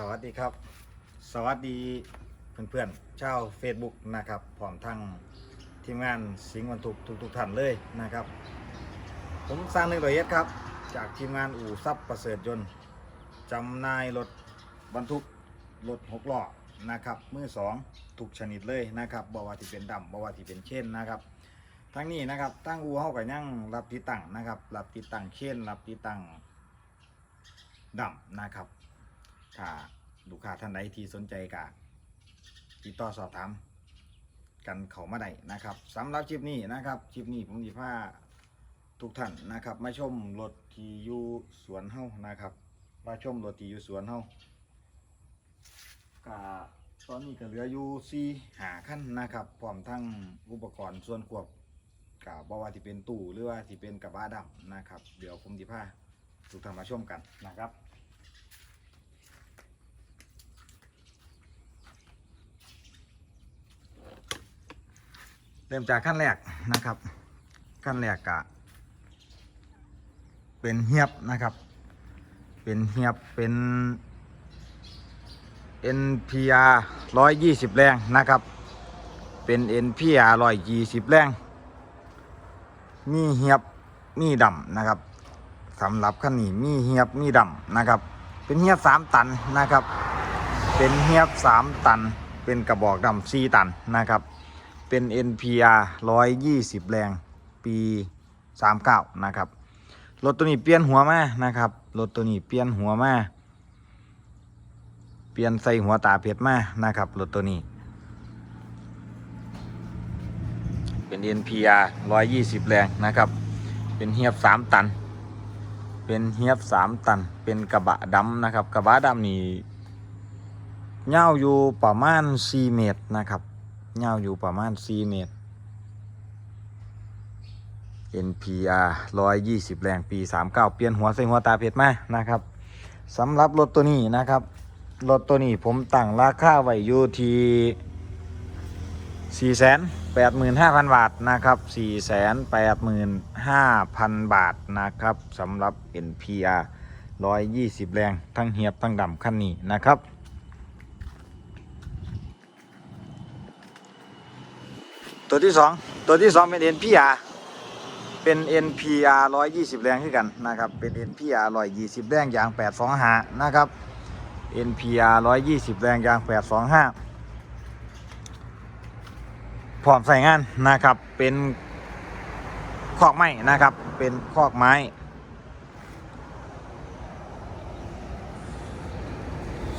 สวัสดีครับ สวัสดีเพื่อนๆชาว Facebook นะครับพร้อมทั้งทีมงานสิงห์วันทุกทุกทุกๆท่านเลยนะครับ ผมสร้างหนึ่งรอยเอ็ดครับ จากทีมงานอู่ซับประเสริฐยนต์จำหนายรถบรรทุกรถหกล้อนะครับมือสองทุกชนิดเลยนะครับบว่าที่เป็นดำบว่าที่เป็นเช่นนะครับทั้งนี้นะครับตั้งอู่เฮากับยังรับติดตั้งนะครับรับติดตั้งเช่นรับติดตั้งดำนะครับถ้า ลูกค้าท่านใดที่สนใจกะติดต่อสอบถามกันเขามาได้นะครับสำหรับคลิปนี้นะครับคลิปนี้ผมจะพาทุกท่านนะครับมาชมรถที่อยู่สวนเฮานะครับ มาชมรถที่อยู่สวนเฮากะตอนนี้ก็เหลืออยู่สี่หาขั้นนะครับพร้อมทั้งอุปกรณ์ส่วนควบกับบ่ว่าที่เป็นตู้หรือว่าที่เป็นกระบะดำนะครับ เดี๋ยวผมจะพาทุกท่านมาชมกันนะครับ เริ่มจากขั้นแรกนะครับขั้นแรกกะเป็นเฮียบนะครับ เป็นเฮียบเป็น NPR 120 แรงนะครับ เป็น NPR 120 แรง มีเฮียบมีดำนะครับสำหรับขั้นนี้มีเฮียบมีดำนะครับ เป็นเฮียบ 3 ตันนะครับ เป็นเฮียบ 3 ตัน เป็นกระบอกดำ4ตันนะครับ เป็น NPR 120 แรงปี 39 นะครับรถตัวนี้เปลี่ยนหัวมานะครับรถตัวนี้เปลี่ยนหัวมาเปลี่ยนใส่หัวตาเพชรมานะครับรถตัวนี้ เป็น NPR 120 แรงนะครับ เป็นเฮียบ 3 ตัน เป็นเฮียบ 3 ตัน เป็นกระบะดำนะครับ กระบะดำนี่เงาอยู่ประมาณ 4 เมตรนะครับ ยาวอยู่ประมาณ 4 เมตร NPR 120 แรงปี 39 เปลี่ยนหัวใส่หัวตาเพชรมานะครับสำหรับรถตัวนี้นะครับ รถตัวนี้ผมตั้งราคาไว้อยู่ที่ 485,000 บาทนะครับ 485,000 บาทนะครับสำหรับ NPR 120 แรง ทั้งเหียบทั้งดำคันนี้นะครับ ตัวที่สองตัวที่สองเป็น NPR เป็น NPR 120 แรงขึ้นกันนะครับ เป็น NPR 120 แรงยาง 825 นะครับ NPR 120 แรงยาง 825 พร้อมใส่งานนะครับ เป็นคอกไม้นะครับ เป็นคอกไม้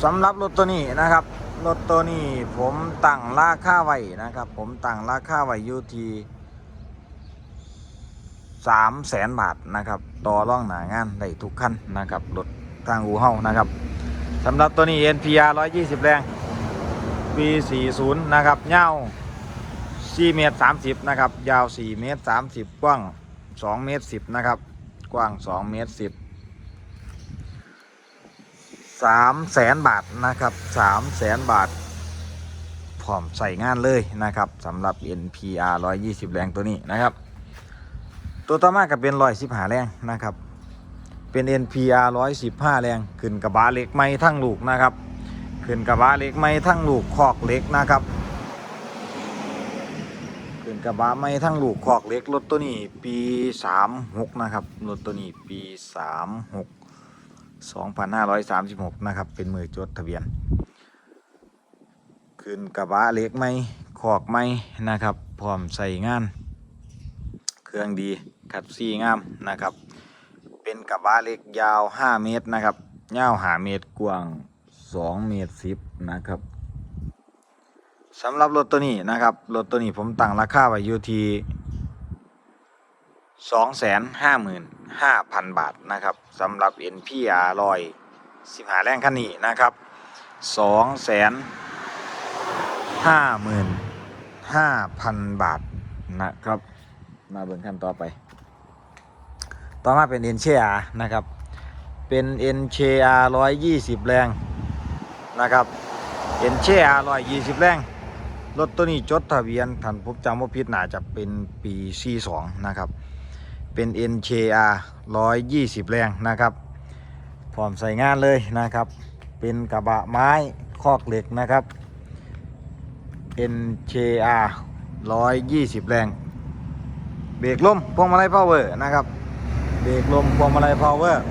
สำหรับรถตัวนี้นะครับ รถตัวนี้ผมตั้งราคาไว้นะครับ ผมตั้งราคาไว้อยู่ที่สามแสนบาทนะครับต่อร่องหนางานได้ทุกขั้นนะครับรถทางอูเฮานะครับสำหรับตัวนี้ NPR 120 แรงปี40 นะครับยาว4เมตร30นะครับยาว4เมตร30 กว้าง2เมตร10นะครับกว้าง2เมตร10 สามแสนบาทนะครับสามแสนบาทพร้อมใส่งานเลยนะครับสำหรับ NPR 120 แรงตัวนี้นะครับ ตัวต่อมาก็เป็น115แรงนะครับ เป็น NPR 115 แรงขึ้นกระบะเล็กไม้ทั้งลูกนะครับ ขึ้นกระบะเล็กไม้ทั้งลูกคอกเล็กนะครับขึ้นกระบะไม้ทั้งลูกคอกเล็กรถตัวนี้ปี 36 นะครับรถตัวนี้ปี 36 2536 นะครับ เป็นมือจดทะเบียน ขึ้นกระบะเล็กไหมขอกไหมนะครับ พร้อมใส่งาน เครื่องดีขัดซีงามนะครับ เป็นกระบะเล็กยาว 5 เมตรนะครับยาว5เมตรกว้าง 2 เมตร10นะครับสำหรับรถตัวนี้นะครับรถตัวนี้ผมตั้งราคาไว้อยู่ที่ สองแสนห้าหมื่นห้าพันบาทนะครับสำหรับ NPR ลอยสิบหาแรงคันนี้นะครับสองแสนห้าหมื่นห้าพันบาทนะครับ มาเบิ่งขั้นต่อไป ต่อมาเป็น NCR นะครับ เป็น NCR 120แรงนะครับ NCR 120แรงรถตัวนี้จดทะเบียนท่านผมจำว่าผิดน่าจะเป็นปี 42 นะครับ เป็น NKR 120 แรงนะครับพร้อมใส่งานเลยนะครับ เป็นกระบะไม้คอกเหล็กนะครับ NJR 120 แรง เบรกลมพวงมาลัยพาวเวอร์นะครับ เบรกลมพวงมาลัยพาวเวอร์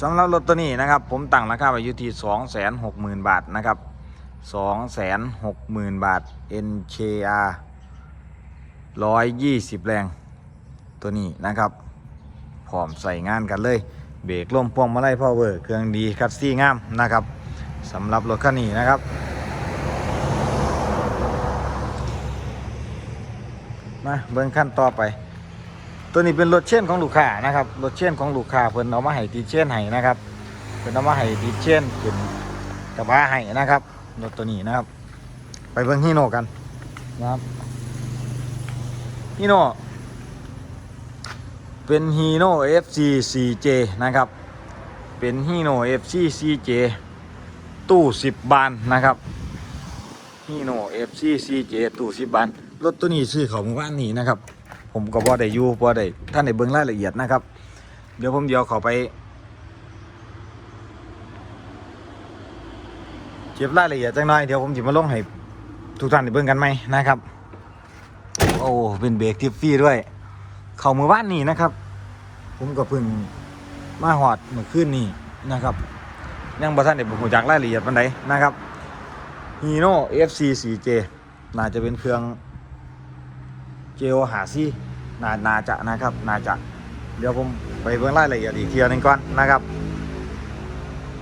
สำหรับรถตัวนี้นะครับ ผมตั้งราคาไว้อยู่ที่260,000 บาทนะครับ 260,000 บาท NKR 120แรงตัวนี้นะครับพร้อมใส่งานกันเลย เบรกลมพวงมาลัยพาวเวอร์เครื่องดีคัดซี่งามนะครับสำหรับรถคันนี้นะครับ มาเบิ่งขั้นต่อไป ตัวนี้เป็นรถเช่นของลูกค้านะครับรถเช่นของลูกค้าเพิ่นเอามาให้ตีเช่นให้นะครับเพิ่นเอามาให้ตีเช่นเป็นกระบะให้นะครับรถตัวนี้นะครับ ไปเบิ่งฮีโน่กันนะครับ ฮีโน่เป็นฮีโน่ FC CJ นะครับ เป็นฮีโน่ FC CJ ตู้ 10 บานนะครับฮีโน่ FC CJ ตู้ 10 บาน รถตัวนี้ซื้อขาเมื่านนี้นะครับ ผมก็บ่ได้อยู่บ่ได้ท่านได้เบิ่งรายละเอียดนะครับ เดี๋ยวผมเดี๋ยวเขาไปเก็บรายละเอียดจังหน่อยเดี๋ยวผมจะมาลงให้ทุกท่านได้เบิ่งกันไหมนะครับ โอ้เป็นเบรกทิฟฟี่ด้วย เข้ามือบ้านนี่นะครับ ผมก็เพิ่งมาหอดเมื่อคืนนี้นะครับ ยังบ่ท่านได้บอกจากรายละเอียดปานใดนะครับฮีโน่ FC 4J น่าจะเป็นเครื่องเจโอหาซี่นานาจะนะครับน่าจะเดี๋ยวผมไปเบิ่งรายละเอียดอีกเทียหนึงก่อนนะครับ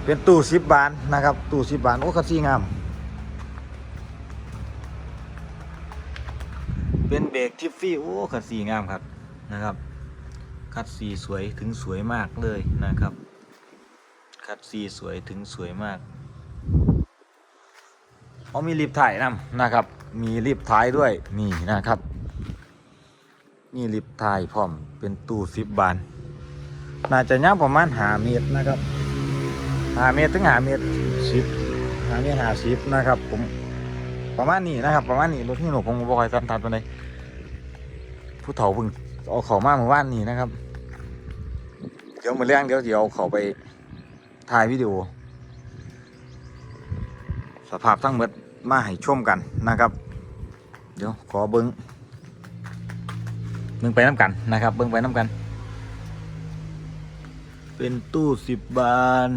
เป็นตู้สิบบานนะครับตู้สิบบานโอ้คัดซี่งาม เป็นเบรกทิฟฟี่โอ้คัดซี่งามครับนะครับคัดซีสวยถึงสวยมากเลยนะครับคัดซีสวยถึงสวยมากเอามีลิฟต์ถ่ายนำนะครับ มีลิฟต์ท้ายด้วยนี่นะครับ นี่ลิฟต์ท้ายพร้อมเป็นตู้สิบบาน น่าจะยาวประมาณหาเมตรนะครับหาเมตรถึงหาเมตรสิบหาเมตรหาสิบนะครับ ผมประมาณนี้นะครับ ประมาณนี้รถที่หนูผมบอกให้สันทัดไปเลย ผู้เฒ่าเพิ่งเอาเขามาเมื่อวานนี้นะครับ เดี๋ยวมือแรงเดี๋ยวเดี๋ยวเขาไปถ่ายวิดีโอ สภาพทั้งหมดมาให้ชมกันนะครับ เดี๋ยวขอเบิ้งเบิ้งไปน้ำกันนะครับ เบิ้งไปน้ำกัน เป็นตู้สิบบาน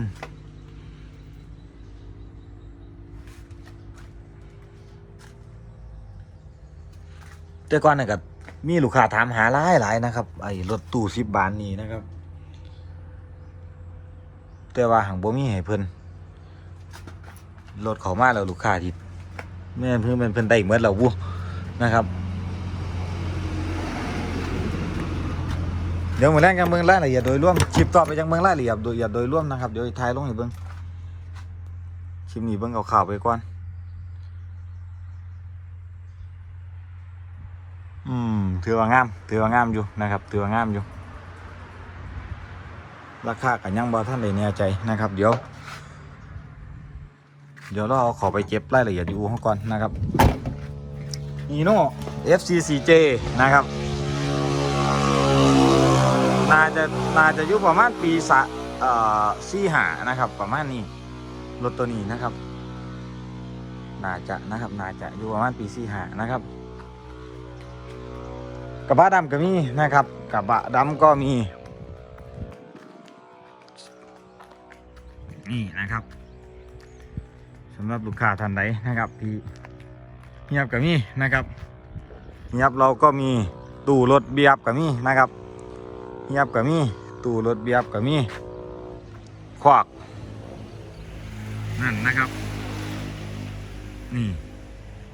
แต่ก่อนน่ะก็ มีลูกค้าถามหาหลายหลายนะครับ ไอ้รถตู้สิบบานนี้นะครับ แต่ว่าหังบ่มีให้เพิ่นรถเขามาแล้วลูกค้าที่แม่นเพิ่นเป็นเพิ่นได้เหมือนเราบุนะครับเดี๋ยวมาแรงกันเมืองรายละเอียดโดยร่วมคลิปต่อไปยังเมืองรายละเอียดโดยละเอียดโดยร่วมนะครับเดี๋ยวถ่ายลงให้เบิ่งคลิปนี้เบิ่งเอาข่าวๆไปก่อน อืม ถือว่างามถือว่างามอยู่นะครับถือว่างามอยู่ราคากันยังบ่ท่านได้แน่ใจนะครับ เดี๋ยว เดี๋ยวเราขอไปเก็บรายละเอียดอยู่เขาก่อนนะครับนีโน่ FCCJ นะครับน่าจะน่าจะอยู่ประมาณปีสะเอ่อสี่หานะครับ ประมาณนี้รถตัวนี้นะครับน่าจะนะครับน่าจะอยู่ประมาณปีสี่หานะครับ กระบะดำก็มีนะครับกระบะดำก็มีนี่นะครับสำหรับลูกค้าท่านใดนะครับที่เงียบก็มีนะครับเงียบเราก็มีตู้รถเบียบก็มีนะครับเงียบก็มีตู้รถเบียบก็มีควักนั่นนะครับ นี่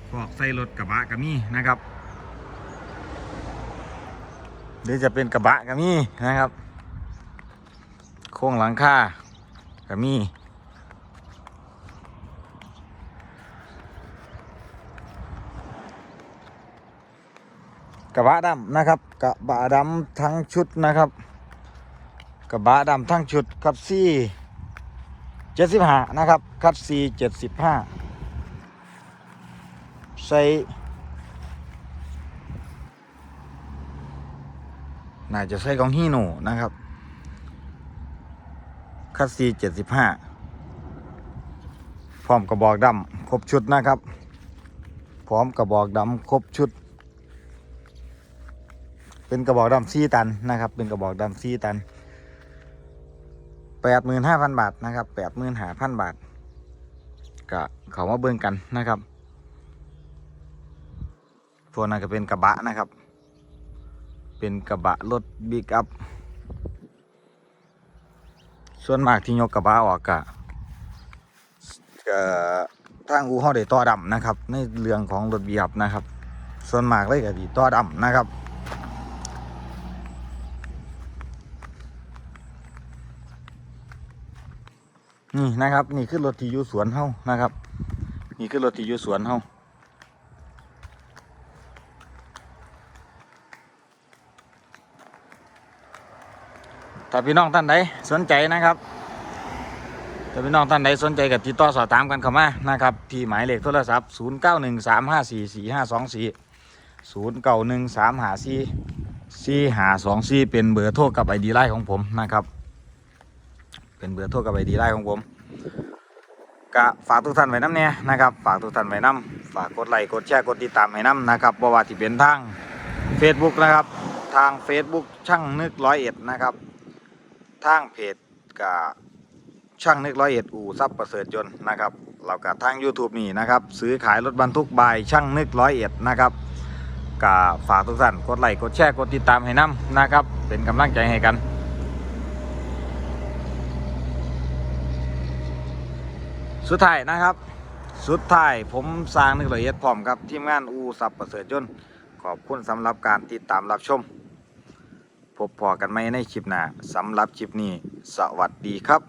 ควักใส่รถกระบะก็มีนะครับ หรือจะเป็นกระบะก็มีนะครับ โค้งหลังคาก็มีกระบะดำนะครับกระบะดำทั้งชุดนะครับกระบะดำทั้งชุดคัดซี่เจ็ดสิบห้านะครับคัดซี่เจ็ดสิบห้าใส่ น่าจะใช้ของฮีโน่นะครับคัสซีเจ็ดสิบห้าพร้อมกระบอกดำครบชุดนะครับ พร้อมกระบอกดำครบชุด เป็นกระบอกดำซีตันนะครับ เป็นกระบอกดำซีตันแปดหมื่นห้าพันบาทนะครับแปดหมื่นห้าพันบาทก็เขามาเบิ่งกันนะครับพวนั้นก็เป็นกระบะนะครับ เป็นกระบะรถบิ๊กอัพ ส่วนมากที่ยกกระบะออกกะเอ่อทางอูเฮาได้ต่อดำนะครับ ในเรื่องของรถบีอัพนะครับ ส่วนมากเลยก็ดีต่อดำนะครับนี่นะครับ นี่คือรถที่อยู่สวนเฮานะครับ นี่คือรถที่อยู่สวนเฮา ถ้าพี่น้องท่านใดสนใจนะครับถ้าพี่น้องท่านใดสนใจกับติดต่อสอบถามกันเข้ามานะครับที่หมายเลขโทรศัพท์ 0 9 1 3 5 4 4 5 2 4 0 9 1 3 5 4 4 5 2 4 เป็นเบอร์โทรกับไอดีไลน์ของผมนะครับ เป็นเบอร์โทรกับไอดีไลน์ของผมก็ฝากทุกท่านไว้น้ำเนี่ยนะครับฝากทุกท่านไว้น้ำฝากกดไลค์กดแชร์กดติดตามให้น้ำนะครับบ่ว่าที่เป็นทาง Facebook นะครับทาง Facebook ช่างนึกร้อยเอ็ดนะครับ ทางเพจกับช่างนึกร้อยเอ็ดอู่ซับประเสริฐยนต์นะครับเรากับทาง YouTube นี่นะครับซื้อขายรถบรรทุกบายช่างนึกร้อยเอ็ดนะครับก็ฝากทุกท่านกดไลค์กดแชร์กดติดตามให้น้ำนะครับ เป็นกำลังใจให้กันสุดท้ายนะครับ สุดท้ายผมสร้างนึกละเอียดพร้อมครับทีมงานอูสับประเสริฐยนต์ขอบคุณสำหรับการติดตามรับชม พบพอกันไหมในคลิปหน้าสำหรับคลิปนี้ สวัสดีครับ